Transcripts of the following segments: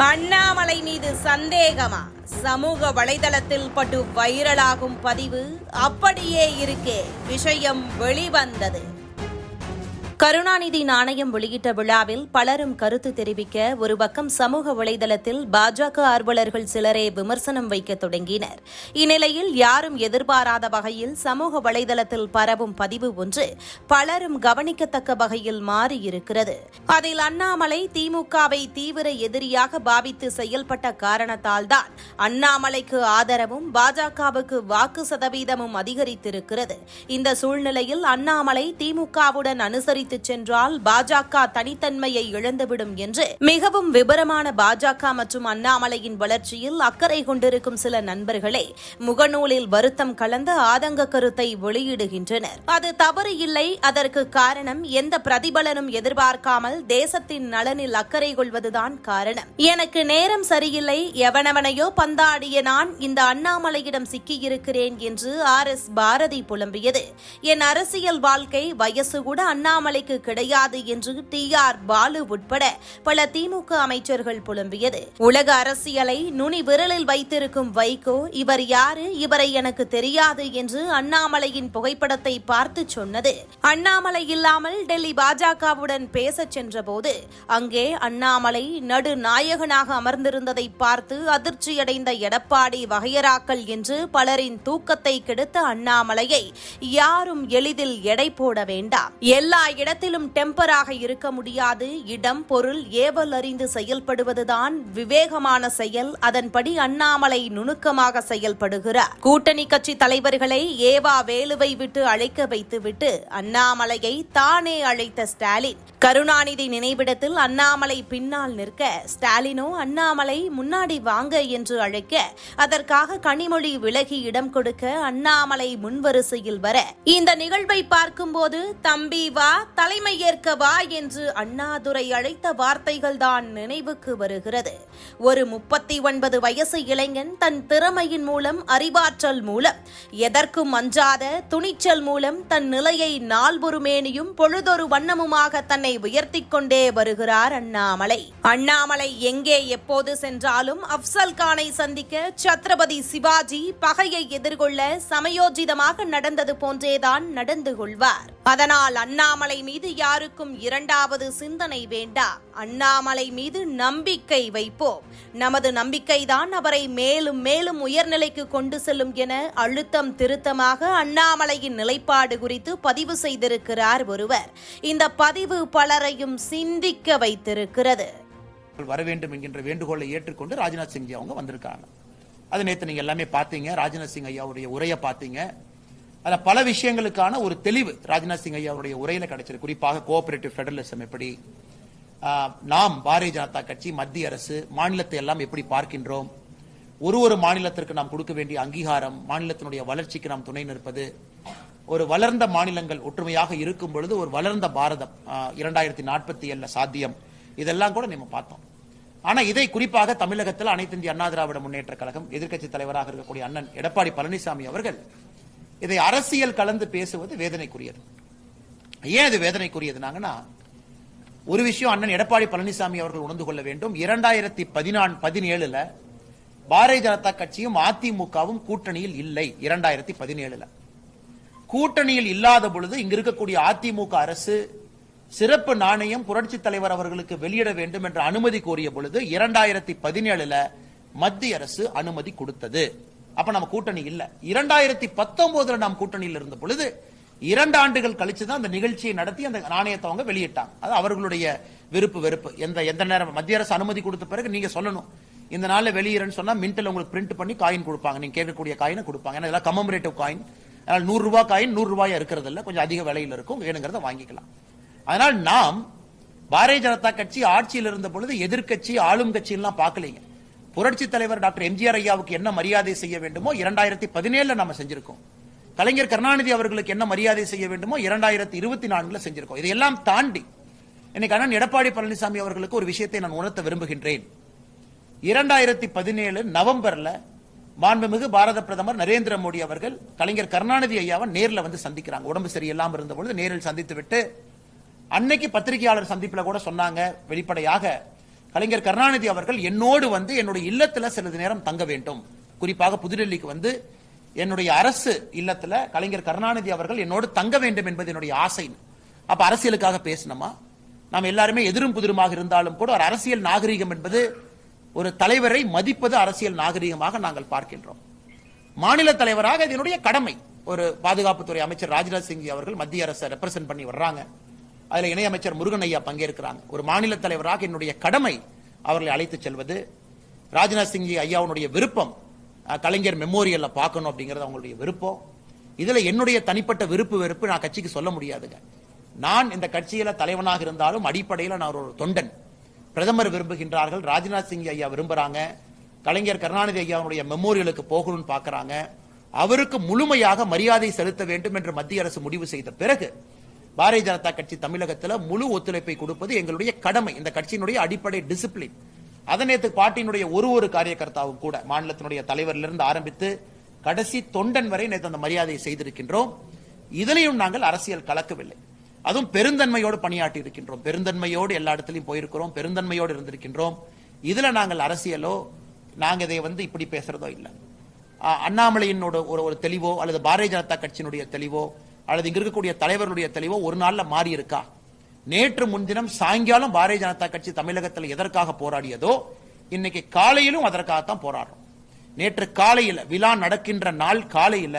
அண்ணாமலை மீது சந்தேகமா? சமூக வலைதளத்தில் பட்டு வைரலாகும் பதிவு அப்படியே இருக்கே. விஷயம் வெளிவந்தது. கருணாநிதி நாணயம் வெளியிட்ட விழாவில் பலரும் கருத்து தெரிவிக்க ஒரு பக்கம் சமூக வலைதளத்தில் பாஜக ஆர்வலர்கள் சிலரே விமர்சனம் வைக்க தொடங்கினர். இந்நிலையில் யாரும் எதிர்பாராத வகையில் சமூக வலைதளத்தில் பரவும் பதிவு ஒன்று பலரும் கவனிக்கத்தக்க வகையில் மாறியிருக்கிறது. அதில் அண்ணாமலை திமுகவை தீவிர எதிரியாக பாவித்து செயல்பட்ட காரணத்தால்தான் அண்ணாமலைக்கு ஆதரவும் பாஜகவுக்கு வாக்கு சதவீதமும் அதிகரித்திருக்கிறது. இந்த சூழ்நிலையில் அண்ணாமலை திமுகவுடன் அனுசரித்து சென்றால் பாஜக தனித்தன்மையை இழந்துவிடும் என்று மிகவும் விபரமான பாஜக மற்றும் அண்ணாமலையின் வளர்ச்சியில் அக்கறை கொண்டிருக்கும் சில நண்பர்களே முகநூலில் வருத்தம் கலந்த ஆதங்க கருத்தை வெளியிடுகின்றனர். அது தவறு இல்லை. அதற்கு காரணம் எந்த பிரதிபலனும் எதிர்பார்க்காமல் தேசத்தின் நலனில் அக்கறை கொள்வதுதான் காரணம். எனக்கு நேரம் சரியில்லை. எவனவனையோ பந்தாடிய நான் இந்த அண்ணாமலையிடம் சிக்கியிருக்கிறேன் என்று ஆர் எஸ் பாரதி புலம்பியது. என் அரசியல் வாழ்க்கை வயசு கூட அண்ணாமலை அண்ணாமலைக்கு கிடையாது என்று டி ஆர் பாலு உட்பட பல திமுக அமைச்சர்கள் புலம்பியது. உலக அரசியலை நுனி விரலில் வைத்திருக்கும் வைகோ இவர் யாரு இவரை எனக்கு தெரியாது என்று அண்ணாமலையின் புகைப்படத்தை பார்த்து சொன்னது. அண்ணாமலை இல்லாமல் டெல்லி பாஜகவுடன் பேசச் சென்றபோது அங்கே அண்ணாமலை நடுநாயகனாக அமர்ந்திருந்ததை பார்த்து அதிர்ச்சியடைந்த எடப்பாடி வகையராக்கள் என்று பலரின் தூக்கத்தை கெடுத்த அண்ணாமலையை யாரும் எளிதில் எடை போட வேண்டாம். எல்லா இடத்திலும் டெம்பராக இருக்க முடியாது. இடம் பொருள் ஏவல் அறிந்து செயல்படுவதுதான் விவேகமான செயல். அதன்படி அண்ணாமலை நுணுக்கமாக செயல்படுகிறார். கூட்டணி கட்சி தலைவர்களை ஏவா வேலுவை விட்டு அழைக்க வைத்துவிட்டு அண்ணாமலையை தானே அழைத்த ஸ்டாலின். கருணாநிதி நினைவிடத்தில் அண்ணாமலை பின்னால் நிற்க ஸ்டாலினோ அண்ணாமலை முன்னாடி வாங்க என்று அழைக்க அதற்காக கனிமொழி விலகி இடம் கொடுக்க அண்ணாமலை முன்வரிசையில் வர. இந்த நிகழ்வை பார்க்கும்போது தம்பி வா தலைமை ஏற்க வா என்று அண்ணாதுரை அழைத்த வார்த்தைகள் தான் நினைவுக்கு வருகிறது. ஒரு முப்பத்தி ஒன்பது வயசு இளைஞன் தன் திறமையின் மூலம் அறிவாற்றல் மூலம் எதற்கும் அஞ்சாத துணிச்சல் மூலம் தன் நிலையை நாள்வொரு மேனியும் பொழுதொரு வண்ணமுமாக தன்னை உயர்த்தி கொண்டே வருகிறார் அண்ணாமலை. அண்ணாமலை எங்கே எப்போது சென்றாலும் அப்சல் கானை சந்திக்க சத்ரபதி சிவாஜி பகையை எதிர்கொள்ள சமயோஜிதமாக நடந்தது போன்றேதான் நடந்து கொள்வார். அதனால் அண்ணாமலை மீது யாருக்கும் இரண்டாவது சிந்தனை வேண்டா. அண்ணாமலை மீது நம்பிக்கை வைப்போம். நமது நம்பிக்கைதான் அவரை மேலும் மேலும் உயர்நிலைக்கு கொண்டு செல்லும் என அழுத்தம் திருத்தமாக அண்ணாமலையின் நிலைப்பாடு குறித்து பதிவு செய்திருக்கிறார் ஒருவர். இந்த பதிவு பலரையும் சிந்திக்க வைத்திருக்கிறது. வர வேண்டும் என்கின்ற வேண்டுகோளை ஏற்றுக்கொண்டு ராஜ்நாத் சிங் அவங்க வந்திருக்காங்க. அது நேற்று நீங்க எல்லாமே பார்த்தீங்க. ராஜ்நாத் சிங் ஐயாவுடைய உரையை பார்த்தீங்க. அதுல பல விஷயங்களுக்கான ஒரு தெளிவு ராஜ்நாத் சிங் ஐயாவுடைய உரையில கிடைச்சது. குறிப்பாக கோஆபரேட்டிவ் ஃபெடரலிசம் எப்படி நாம் பாரதிய ஜனதா கட்சி மத்திய அரசு மாநிலத்தை எல்லாம் எப்படி பார்க்கின்றோம்? ஒரு ஒரு மாநிலத்திற்கு நாம் கொடுக்க வேண்டிய அங்கீகாரம் மாநிலத்தினுடைய வளர்ச்சிக்கு நாம் துணை நிற்பது ஒரு வளர்ந்த மாநிலங்கள் ஒற்றுமையாக இருக்கும் பொழுது ஒரு வளர்ந்த பாரதம் இரண்டாயிரத்தி நாற்பத்தி ஏழுல சாத்தியம். இதெல்லாம் கூட நம்ம பார்த்தோம். ஆனா இதை குறிப்பாக தமிழகத்தில் அனைத்து இந்திய அண்ணா திராவிட முன்னேற்ற கழகம் எதிர்க்கட்சி தலைவராக இருக்கக்கூடிய அண்ணன் எடப்பாடி பழனிசாமி அவர்கள் இதை அரசியல் கலந்து பேசுவது வேதனைக்குரியது. ஏன் இது வேதனைக்குரியதுனாங்கன்னா ஒரு விஷயம் அண்ணன் எடப்பாடி பழனிசாமி அவர்கள் உணர்ந்து கொள்ள வேண்டும். இரண்டாயிரத்தி பதினான் பதினேழுல பாரதிய ஜனதா கட்சியும் அதிமுகவும் கூட்டணியில் இல்லை இரண்டாயிரத்தி பதினேழுல. கூட்டணியில் இல்லாத பொழுது இங்க இருக்கக்கூடிய அதிமுக அரசு சிறப்பு நாணயம் புரட்சி தலைவர் அவர்களுக்கு வெளியிட வேண்டும் என்ற அனுமதி கோரிய பொழுது இரண்டாயிரத்தி பதினேழுல மத்திய அரசு அனுமதி கொடுத்தது. அப்ப நம்ம கூட்டணி இல்ல. இரண்டாயிரத்தி பத்தொன்பதுல நாம் கூட்டணியில் இருந்த பொழுது இரண்டு ஆண்டுகள் கழிச்சு தான் அந்த நிகழ்ச்சியை நடத்தி அந்த நாணயத்தை அவங்க வெளியிட்டாங்க. அது அவர்களுடைய விருப்பு வெறுப்பு. எந்த எந்த நேரம் மத்திய அரசு அனுமதி கொடுத்த பிறகு நீங்க சொல்லணும். இந்த நாள்ல வெளியிறன்னு சொன்னா மின்ட்ல உங்களுக்கு பிரிண்ட் பண்ணி காயின் கொடுப்பாங்க. நீங்க கேட்கக்கூடிய காயினை கொடுப்பாங்க. ஏன்னா இதெல்லாம் கமமரேட்டிவ் காயின் அதனால் நூறு ரூபாய் காயின் நூறு ரூபாயா இருக்கிறது இல்லை கொஞ்சம் அதிக விலையில் இருக்கும். வேணுங்கிறத வாங்கிக்கலாம். அதனால் நாம் பாரதிய ஜனதா கட்சி ஆட்சியில் இருந்த பொழுது எதிர்க்கட்சி ஆளும் கட்சியெல்லாம் பார்க்கலீங்க. புரட்சி தலைவர் டாக்டர் எம்ஜிஆர் ஐயாவுக்கு என்ன மரியாதை செய்ய வேண்டுமோ இரண்டாயிரத்தி பதினேழுல நம்ம செஞ்சிருக்கோம். கலைஞர் கருணாநிதி அவர்களுக்கு என்ன மரியாதை செய்ய வேண்டுமோ இரண்டாயிரத்தி இருபத்தி நான்குல செஞ்சிருக்கோம். இதையெல்லாம் தாண்டி இன்னைக்கு அண்ணன் எடப்பாடி பழனிசாமி அவர்களுக்கு ஒரு விஷயத்தை நான் உணர்த்த விரும்புகின்றேன். இரண்டாயிரத்தி பதினேழு நவம்பர்ல மாண்புமிகு பாரத பிரதமர் நரேந்திர மோடி அவர்கள் கலைஞர் கருணாநிதி ஐயாவை நேரில் வந்து சந்திக்கிறாங்க. உடம்பு சரியில்லாமல் இருந்த பொழுது நேரில் சந்தித்து விட்டு அன்னைக்கு பத்திரிகையாளர் சந்திப்பில் கூட சொன்னாங்க வெளிப்படையாக கலைஞர் கருணாநிதி அவர்கள் என்னோடு வந்து என்னுடைய இல்லத்தில் சிறிது நேரம் தங்க வேண்டும். குறிப்பாக புதுடெல்லிக்கு வந்து என்னுடைய அரசு இல்லத்தில் கலைஞர் கருணாநிதி அவர்கள் என்னோடு தங்க வேண்டும் என்பது என்னுடைய ஆசை. அப்போ அரசியலுக்காக பேசணுமா? நாம் எல்லாருமே எதிரும் புதிருமாக இருந்தாலும் கூட ஒரு அரசியல் நாகரிகம் என்பது ஒரு தலைவரை மதிப்பது அரசியல் நாகரிகமாக நாங்கள் பார்க்கின்றோம். மாநில தலைவராக இதனுடைய கடமை. ஒரு பாதுகாப்புத்துறை அமைச்சர் ராஜ்நாத் சிங் அவர்கள் மத்திய அரசை ரெப்ரசென்ட் பண்ணி வர்றாங்க. அதில் இணையமைச்சர் முருகன் ஐயா பங்கேற்கிறாங்க. ஒரு மாநில தலைவராக என்னுடைய கடமை அவர்களை அழைத்து செல்வது. ராஜ்நாத் சிங் ஐயாவுடைய விருப்பம் கலைஞர் மெமோரியலில் பார்க்கணும் அப்படிங்கிறது அவங்களுடைய விருப்பம். இதில் என்னுடைய தனிப்பட்ட விருப்பு வெறுப்பு நான் கட்சிக்கு சொல்ல முடியாதுங்க. நான் இந்த கட்சியில் தலைவனாக இருந்தாலும் அடிப்படையில் நான் ஒரு தொண்டன். பிரதமர் விரும்புகின்றார்கள் ராஜ்நாத் சிங் ஐயா விரும்புகிறாங்க கலைஞர் கருணாநிதி ஐயாவுடைய மெமோரியலுக்கு போகணும்னு பார்க்குறாங்க. அவருக்கு முழுமையாக மரியாதை செலுத்த வேண்டும் என்று மத்திய அரசு முடிவு செய்த பிறகு பாரதிய ஜனதா கட்சி தமிழகத்தில் முழு ஒத்துழைப்பை கொடுப்பது எங்களுடைய கடமை. இந்த கட்சியினுடைய அடிப்படை டிசிப்ளின் அதை நேற்று பாட்டியினுடைய ஒரு ஒரு காரியகர்த்தாவும் கூட மாநிலத்தினுடைய தலைவரிலிருந்து ஆரம்பித்து கடைசி தொண்டன் வரை நேற்று அந்த மரியாதையை செய்திருக்கின்றோம். இதிலையும் நாங்கள் அரசியல் கலக்கவில்லை. அதுவும் பெருந்தன்மையோடு பணியாற்றி இருக்கின்றோம். பெருந்தன்மையோடு எல்லா இடத்துலயும் போயிருக்கிறோம். பெருந்தன்மையோடு இருந்திருக்கின்றோம். இதுல நாங்கள் அரசியலோ நாங்கள் இதை வந்து இப்படி பேசுறதோ இல்லை. அண்ணாமலையினோட ஒரு ஒரு தெளிவோ அல்லது பாரதிய ஜனதா கட்சியினுடைய தெளிவோ அல்லது இங்க இருக்கக்கூடிய தலைவர்களுடைய தெளிவோ ஒரு நாள்ல மாறி இருக்கா? நேற்று முன்தினம் சாயங்காலம் பாரதிய ஜனதா கட்சி தமிழகத்தில் எதற்காக போராடியதோ இன்னைக்கு காலையிலும் அதற்காகத்தான் போராடுறோம். நேற்று காலையில் விழா நடக்கின்ற நாள் காலையில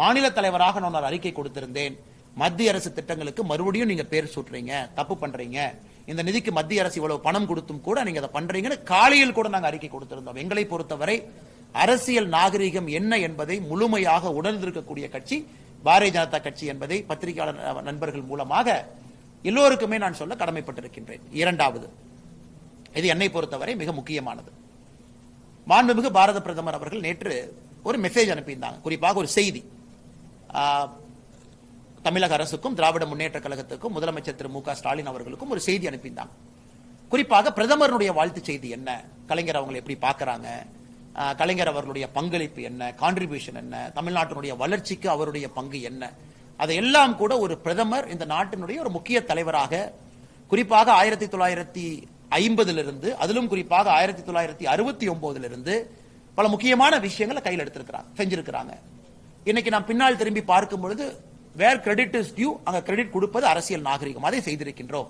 மாநில தலைவராக நான் ஒரு அறிக்கை கொடுத்திருந்தேன். மத்திய அரசு திட்டங்களுக்கு மறுபடியும் நீங்க பேர் சூட்டுறீங்க தப்பு பண்றீங்க. இந்த நிதிக்கு மத்திய அரசு இவ்வளவு பணம் கொடுத்தும் கூட நீங்க அதை பண்றீங்கன்னு காலையில் கூட நாங்க அறிக்கை கொடுத்திருந்தோம். எங்களை பொறுத்தவரை அரசியல் நாகரிகம் என்ன என்பதை முழுமையாக உணர்ந்திருக்கக்கூடிய கட்சி பாரதிய ஜனதா கட்சி என்பதை பத்திரிகையாளர் நண்பர்கள் மூலமாக எல்லோருக்குமே நான் சொல்ல கடமைப்பட்டிருக்கின்றேன். இரண்டாவது இது என்னை பொறுத்தவரை மிக முக்கியமானது. மாண்புமிகு பாரத பிரதமர் அவர்கள் நேற்று ஒரு மெசேஜ் அனுப்பியிருந்தாங்க. குறிப்பாக ஒரு செய்தி. தமிழக அரசுக்கும் திராவிட முன்னேற்ற கழகத்துக்கும் முதலமைச்சர் திரு மு க ஸ்டாலின் அவர்களுக்கும் ஒரு செய்தி அனுப்பியிருந்தாங்க. குறிப்பாக பிரதமருடைய வாழ்த்து செய்தி என்ன? கலைஞர் அவங்களை எப்படி பார்க்கறாங்க? கலைஞர் அவர்களுடைய பங்களிப்பு என்ன? கான்ட்ரிபியூஷன் என்ன? தமிழ்நாட்டினுடைய வளர்ச்சிக்கு அவருடைய பங்கு என்ன? அதையெல்லாம் கூட ஒரு பிரதமர் இந்த நாட்டினுடைய ஒரு முக்கிய தலைவராக குறிப்பாக ஆயிரத்தி தொள்ளாயிரத்தி ஐம்பதிலிருந்து அதிலும் குறிப்பாக ஆயிரத்தி தொள்ளாயிரத்தி அறுபத்தி ஒன்பதிலிருந்து பல முக்கியமான விஷயங்களை கையில் எடுத்திருக்கிறாங்க செஞ்சிருக்கிறாங்க. இன்னைக்கு நாம் பின்னால் திரும்பி பார்க்கும் பொழுது வேர் கிரெடிட் இஸ் டியூ அங்க கிரெடிட் கொடுப்பது அரசியல் நாகரிகம். அதை செய்திருக்கின்றோம்.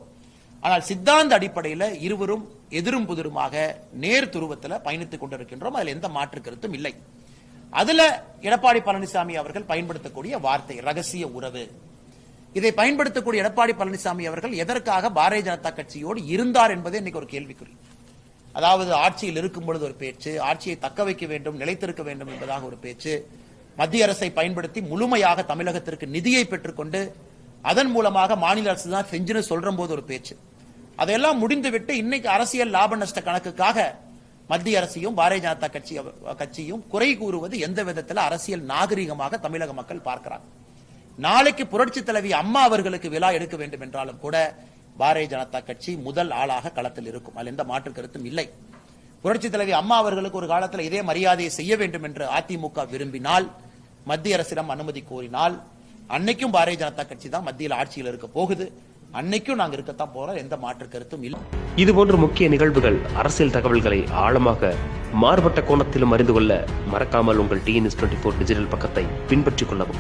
ஆனால் சித்தாந்த அடிப்படையில் இருவரும் எதிரும் புதிருமாக நேர் துருவத்தில் பயணித்துக் கொண்டிருக்கின்றோம். அதில் எந்த மாற்று கருத்தும் இல்லை. அதுல எடப்பாடி பழனிசாமி அவர்கள் பயன்படுத்தக்கூடிய வார்த்தை ரகசிய உறவு. இதை பயன்படுத்தக்கூடிய எடப்பாடி பழனிசாமி அவர்கள் எதற்காக பாரதிய ஜனதா கட்சியோடு இருந்தார் என்பதே இன்னைக்கு ஒரு கேள்விக்குறி. அதாவது ஆட்சியில் இருக்கும் பொழுது ஒரு பேச்சு ஆட்சியை தக்க வைக்க வேண்டும் நிலைத்திருக்க வேண்டும் என்பதாக ஒரு பேச்சு மத்திய அரசை பயன்படுத்தி முழுமையாக தமிழகத்திற்கு நிதியை பெற்றுக்கொண்டு அதன் மூலமாக மாநில அரசு தான் செஞ்சுன்னு சொல்ற போது ஒரு பேச்சு. அதையெல்லாம் முடிந்துவிட்டு இன்னைக்கு அரசியல் லாப நஷ்ட கணக்குக்காக மத்திய அரசையும் பாரதிய ஜனதா கட்சி கட்சியும் குறை கூறுவது எந்த விதத்தில் அரசியல் நாகரிகமாக தமிழக மக்கள் பார்க்கிறாங்க. நாளைக்கு புரட்சி தலைவி அம்மா அவர்களுக்கு விழா எடுக்க வேண்டும் என்றாலும் கூட பாரதிய ஜனதா கட்சி முதல் ஆளாக களத்தில் இருக்கும். அதில் எந்த மாற்று கருத்தும் இல்லை. புரட்சி தலைவி அம்மா அவர்களுக்கு ஒரு காலத்தில் இதே மரியாதையை செய்ய வேண்டும் என்று அதிமுக விரும்பினால் மத்திய அரசிடம் அனுமதி கோரினால் அன்னைக்கும் பாரதிய ஜனதா கட்சி தான் மத்தியில் ஆட்சியில் இருக்க போகுது. அன்னைக்கும் நாங்க இருக்கத்தான் போறோம். எந்த மாற்று கருத்தும் இல்லை. இதுபோன்ற முக்கிய நிகழ்வுகள் அரசியல் தகவல்களை ஆழமாக மாறுபட்ட கோணத்திலும் அறிந்து கொள்ள மறக்காமல் உங்கள் டிஎன்எஸ் டுவெண்ட்டி ஃபோர் டிஜிட்டல் பக்கத்தை பின்பற்றிக் கொள்ளவும்.